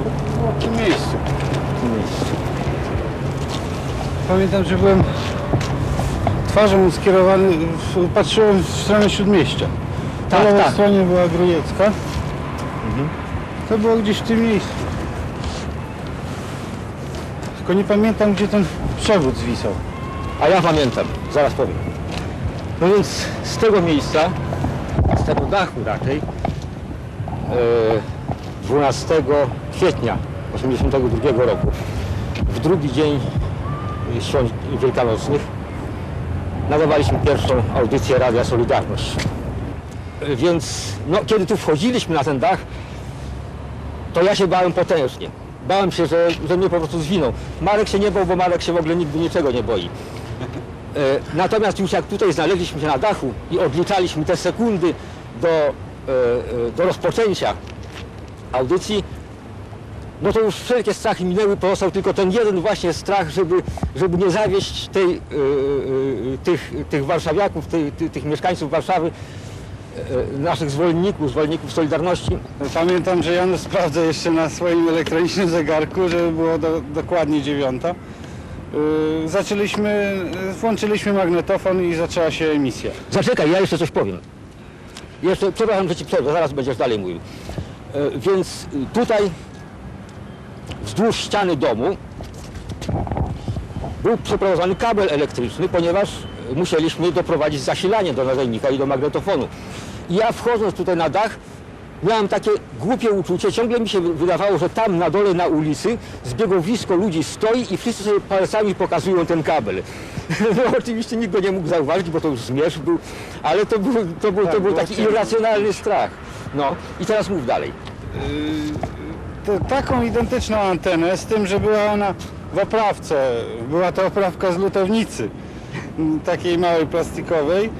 w tym miejscu. w tym miejscu. Pamiętam, że byłem twarzą skierowany, w- patrzyłem w stronę Śródmieścia. Po Tak, lewej tak. stronie była Grujecka. To było gdzieś w tym miejscu. Tylko nie pamiętam, gdzie ten przewód zwisał. A ja pamiętam, zaraz powiem. No więc z tego miejsca, z tego dachu raczej, e, 12 kwietnia 1982 roku, w drugi dzień świąt wielkanocnych, nadawaliśmy pierwszą audycję Radia Solidarność. Więc no, kiedy tu wchodziliśmy na ten dach, to ja się bałem potężnie. Bałem się, że, że mnie po prostu zwiną. Marek się nie bał, bo Marek się w ogóle nigdy niczego nie boi. E, Natomiast już jak tutaj znaleźliśmy się na dachu i odliczaliśmy te sekundy do, e, e, do rozpoczęcia audycji, no to już wszelkie strachy minęły, pozostał tylko ten jeden właśnie strach, żeby, żeby nie zawieść tej, e, tych, tych warszawiaków, tych, tych, tych mieszkańców Warszawy, e, naszych zwolenników, zwolenników Solidarności. Pamiętam, że Jan sprawdza jeszcze na swoim elektronicznym zegarku, żeby było do, dokładnie dziewiąta. Yy, zaczęliśmy, yy, włączyliśmy magnetofon i zaczęła się emisja. Zaczekaj, ja jeszcze coś powiem. Jeszcze, przepraszam, że ci przerwę, zaraz będziesz dalej mówił. E, Więc tutaj wzdłuż ściany domu był przeprowadzany kabel elektryczny, ponieważ y, musieliśmy doprowadzić zasilanie do nadajnika i do magnetofonu. I ja wchodząc tutaj na dach, miałem takie głupie uczucie, ciągle mi się wy- wydawało, że tam na dole na ulicy zbiegowisko ludzi stoi i wszyscy sobie palcami pokazują ten kabel. No oczywiście nikt go nie mógł zauważyć, bo to już zmierzch był, ale to był, to był, Tak, to był było taki irracjonalny strach. No i teraz mów dalej. Taką identyczną antenę, z tym, że była ona w oprawce. Była to oprawka z lutownicy, takiej małej plastikowej.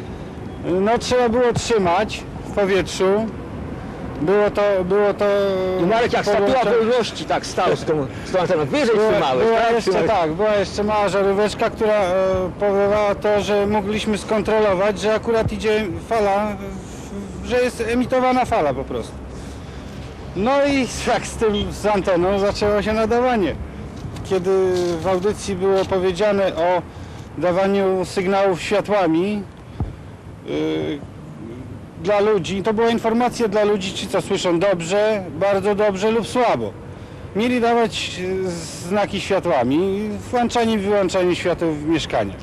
No trzeba było trzymać w powietrzu. Było to, było to... I Marek jak statua połączone- wolności tak stał z tą, z tą anteną. Wyżej Była, trzymałeś, była tak? jeszcze Trzymałeś. tak, była jeszcze mała żaróweczka, która e, powodowała to, że mogliśmy skontrolować, że akurat idzie fala, w- że jest emitowana fala po prostu. No i jak z tym, z anteną zaczęło się nadawanie. Kiedy w audycji było powiedziane o dawaniu sygnałów światłami y, dla ludzi, to była informacja dla ludzi, czy co słyszą dobrze, bardzo dobrze lub słabo mieli dawać e, znaki światłami, włączanie i wyłączanie świateł w mieszkaniach.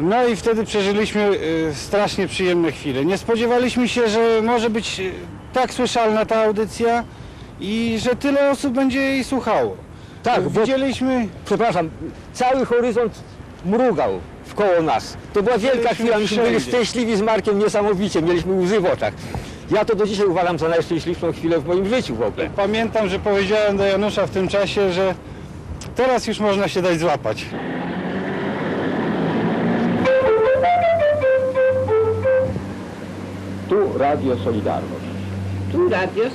No i wtedy przeżyliśmy e, strasznie przyjemne chwile. Nie spodziewaliśmy się, że może być e, tak słyszalna ta audycja i że tyle osób będzie jej słuchało. Tak, bo Widzieliśmy, przepraszam, cały horyzont mrugał wkoło nas. To była wielka Byliśmy chwila, myśmy byli wszędzie. szczęśliwi z Markiem niesamowicie, mieliśmy łzy w oczach. Ja to do dzisiaj uważam za najszczęśliwszą chwilę w moim życiu w ogóle. pamiętam, że powiedziałem do Janusza w tym czasie, że teraz już można się dać złapać. Tu Radio Solidarność. Tu Radio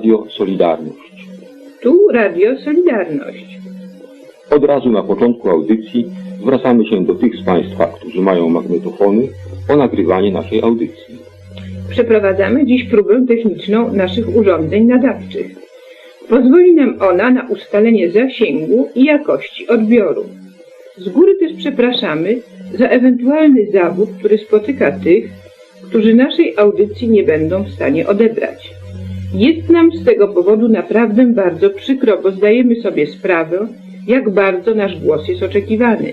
Radio Solidarność. Tu Radio Solidarność. Od razu na początku audycji zwracamy się do tych z Państwa, którzy mają magnetofony, o nagrywanie naszej audycji. Przeprowadzamy dziś próbę techniczną naszych urządzeń nadawczych. Pozwoli nam ona na ustalenie zasięgu i jakości odbioru. Z góry też przepraszamy za ewentualny zawód, który spotyka tych, którzy naszej audycji nie będą w stanie odebrać. Jest nam z tego powodu naprawdę bardzo przykro, bo zdajemy sobie sprawę, jak bardzo nasz głos jest oczekiwany.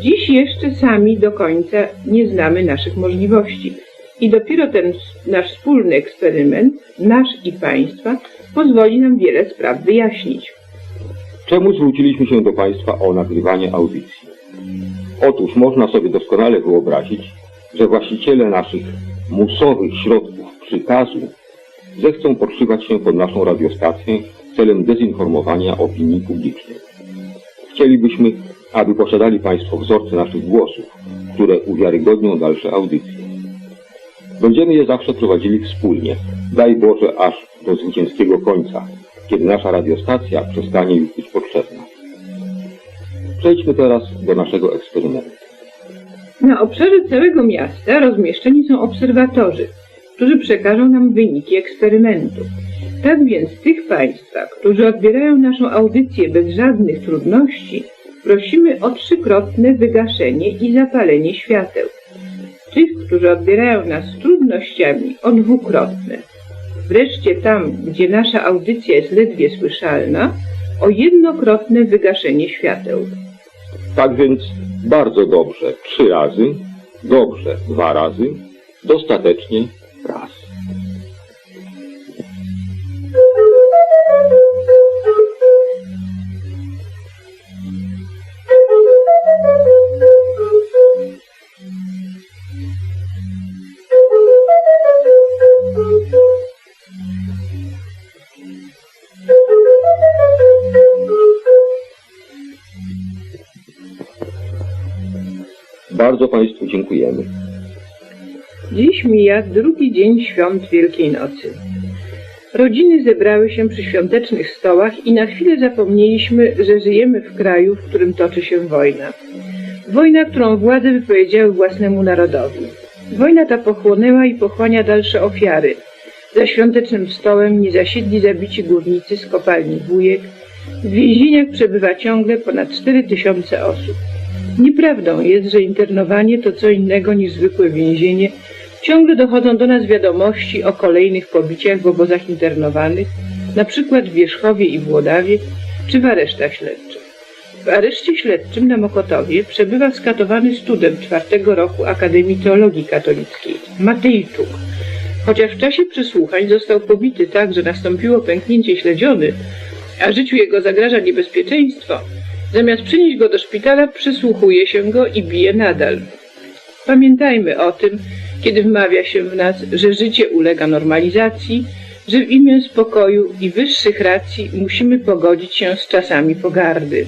Dziś jeszcze sami do końca nie znamy naszych możliwości i dopiero ten nasz wspólny eksperyment, nasz i Państwa, pozwoli nam wiele spraw wyjaśnić. Czemu zwróciliśmy się do Państwa o nagrywanie audycji? Otóż można sobie doskonale wyobrazić, że właściciele naszych musowych środków przykazu zechcą podszywać się pod naszą radiostację celem dezinformowania opinii publicznej. Chcielibyśmy, aby posiadali Państwo wzorce naszych głosów, które uwiarygodnią dalsze audycje. Będziemy je zawsze prowadzili wspólnie, daj Boże aż do zwycięskiego końca, kiedy nasza radiostacja przestanie już być potrzebna. Przejdźmy teraz do naszego eksperymentu. Na obszarze całego miasta rozmieszczeni są obserwatorzy, którzy przekażą nam wyniki eksperymentu. Tak więc tych Państwa, którzy odbierają naszą audycję bez żadnych trudności, prosimy o trzykrotne wygaszenie i zapalenie świateł. Tych, którzy odbierają nas z trudnościami, o dwukrotne. Wreszcie tam, gdzie nasza audycja jest ledwie słyszalna, o jednokrotne wygaszenie świateł. Tak więc bardzo dobrze trzy razy, dobrze dwa razy, dostatecznie raz. Bardzo Państwu dziękujemy. Dziś mija drugi dzień świąt Wielkiej Nocy. Rodziny zebrały się przy świątecznych stołach i na chwilę zapomnieliśmy, że żyjemy w kraju, w którym toczy się wojna. Wojna, którą władze wypowiedziały własnemu narodowi. Wojna ta pochłonęła i pochłania dalsze ofiary. Za świątecznym stołem nie zasiedli zabici górnicy z kopalni Wujek. W więzieniach przebywa ciągle ponad 4 tysiące osób. Nieprawdą jest, że internowanie to co innego niż zwykłe więzienie. Ciągle dochodzą do nas wiadomości o kolejnych pobiciach w obozach internowanych, na przykład w Wierzchowie i Włodawie, czy w aresztach śledczych. W areszcie śledczym na Mokotowie przebywa skatowany student czwartego roku Akademii Teologii Katolickiej, Matejczuk. Chociaż w czasie przesłuchań został pobity tak, że nastąpiło pęknięcie śledziony, a życiu jego zagraża niebezpieczeństwo, Zamiast przynieść go do szpitala, przysłuchuje się go i bije nadal. Pamiętajmy o tym, kiedy wmawia się w nas, że życie ulega normalizacji, że w imię spokoju i wyższych racji musimy pogodzić się z czasami pogardy.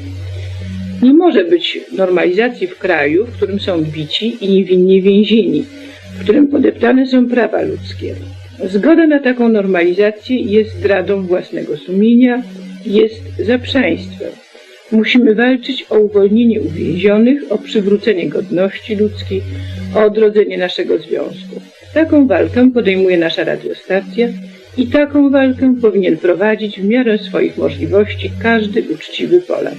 Nie może być normalizacji w kraju, w którym są bici i niewinnie więzieni, w którym podeptane są prawa ludzkie. Zgoda na taką normalizację jest zdradą własnego sumienia, jest zaprzeństwem. Musimy walczyć o uwolnienie uwięzionych, o przywrócenie godności ludzkiej, o odrodzenie naszego związku. Taką walkę podejmuje nasza radiostacja i taką walkę powinien prowadzić w miarę swoich możliwości każdy uczciwy Polak.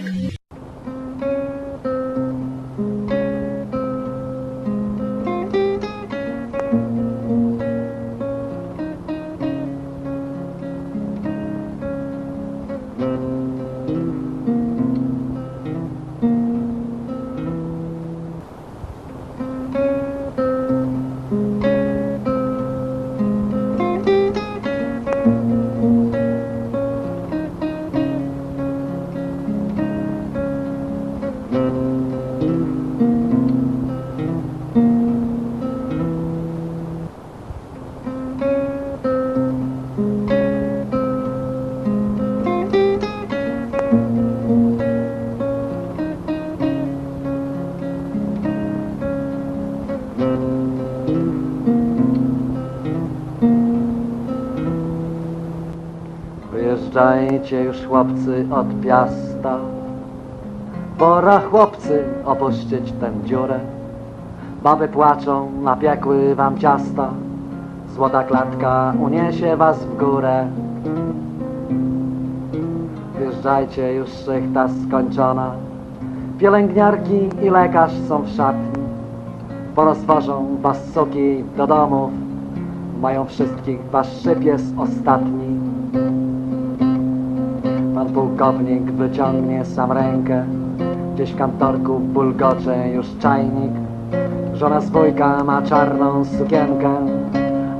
Wyjeżdżajcie już chłopcy od Piasta Pora chłopcy opuścić tę dziurę Baby płaczą, napiekły wam ciasta. Złota klatka uniesie was w górę. Wjeżdżajcie, już szychta skończona. Pielęgniarki i lekarz są w szatni Porozwożą was suki do domów. Mają wszystkich wasz szyb ostatni Pan pułkownik wyciągnie sam rękę. Gdzieś w kantorku bulgocze już czajnik. Żona swójka ma czarną sukienkę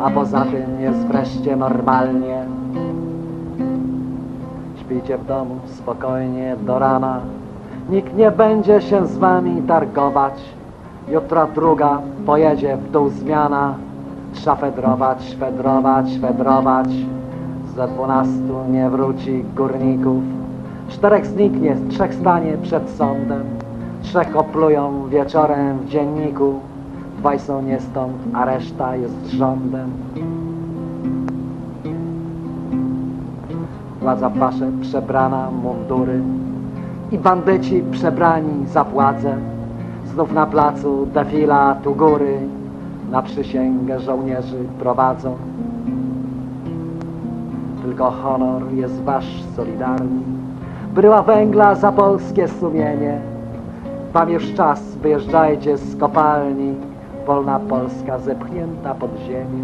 A poza tym jest wreszcie normalnie. Śpijcie w domu spokojnie do rana. Nikt nie będzie się z wami targować. Jutro druga pojedzie w dół zmiana. Trza fedrować, fedrować, fedrować. Ze dwunastu nie wróci górników. Czterech zniknie, trzech stanie przed sądem. Trzech oplują wieczorem w dzienniku. Dwaj są nie stąd, a reszta jest rządem. Władza w wasze przebrana mundury i bandyci przebrani za władzę. Znów na placu defila tu góry, na przysięgę żołnierzy prowadzą. Tylko honor jest wasz solidarny, bryła węgla za polskie sumienie. Wam już czas, wyjeżdżajcie z kopalni, wolna Polska zepchnięta pod ziemię.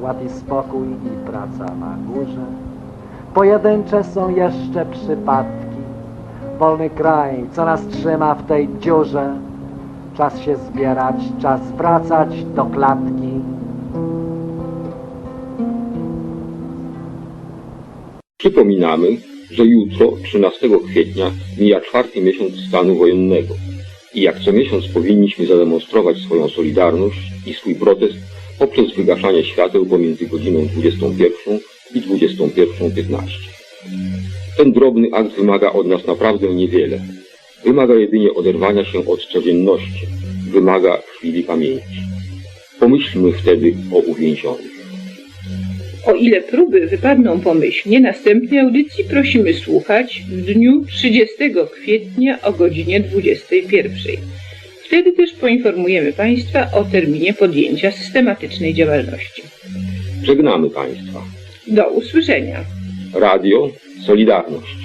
Ład i spokój i praca na górze. Pojedyncze są jeszcze przypadki. Wolny kraj, co nas trzyma w tej dziurze. Czas się zbierać, czas wracać do klatki. Przypominamy, że jutro, 13 kwietnia, mija czwarty miesiąc stanu wojennego i jak co miesiąc powinniśmy zademonstrować swoją solidarność i swój protest poprzez wygaszanie świateł pomiędzy godziną 21 i 21.15. Ten drobny akt wymaga od nas naprawdę niewiele. Wymaga jedynie oderwania się od codzienności. Wymaga chwili pamięci. Pomyślmy wtedy o uwięzionych. O ile próby wypadną pomyślnie, następnej audycji prosimy słuchać w dniu 30 kwietnia o godzinie 21. Wtedy też poinformujemy Państwa o terminie podjęcia systematycznej działalności. Żegnamy Państwa. Do usłyszenia. Radio Solidarność.